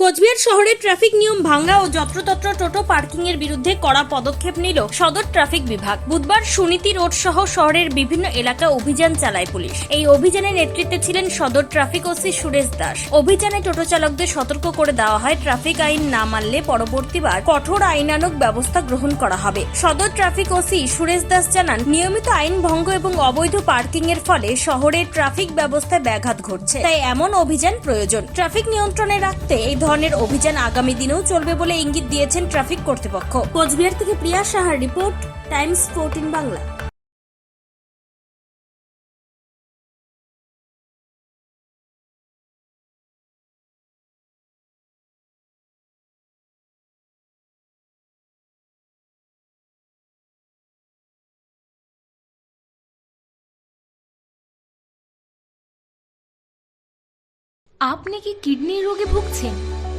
কোচবিহার শহরে ট্রাফিক নিয়ম ভাঙা ও যত্রতত্র টোটো পার্কিং এর বিরুদ্ধে কড়া পদক্ষেপ নিল সদর ট্রাফিক বিভাগ। বুধবার সুনীতি রোড সহ শহরের বিভিন্ন এলাকা অভিযান চালায় পুলিশ। এই অভিযানের নেতৃত্বে ছিলেন সদর ট্রাফিক ওসি সুরেশ দাস। অভিযানে টোটো চালকদের সতর্ক করে দেওয়া হয়, ট্রাফিক আইন না মানলে পরবর্তীবার কঠোর আইনানুগ ব্যবস্থা গ্রহণ করা হবে। সদর ট্রাফিক ওসি সুরেশ দাস জানান, নিয়মিত আইন ভঙ্গ এবং অবৈধ পার্কিং এর ফলে শহরে ট্রাফিক ব্যবস্থায় ব্যাঘাত ঘটছে, তাই এমন অভিযান প্রয়োজন। ট্রাফিক নিয়ন্ত্রণে রাখতে এই ধরনের অভিযান আগামী দিনেও চলবে বলে ইঙ্গিত দিয়েছেন ট্রাফিক কর্তৃপক্ষ। কোচবিহার থেকে প্রিয়া সাহার রিপোর্ট, টাইমস ফোরটিন বাংলা। আপনি কি কিডনির রোগে ভুগছেন?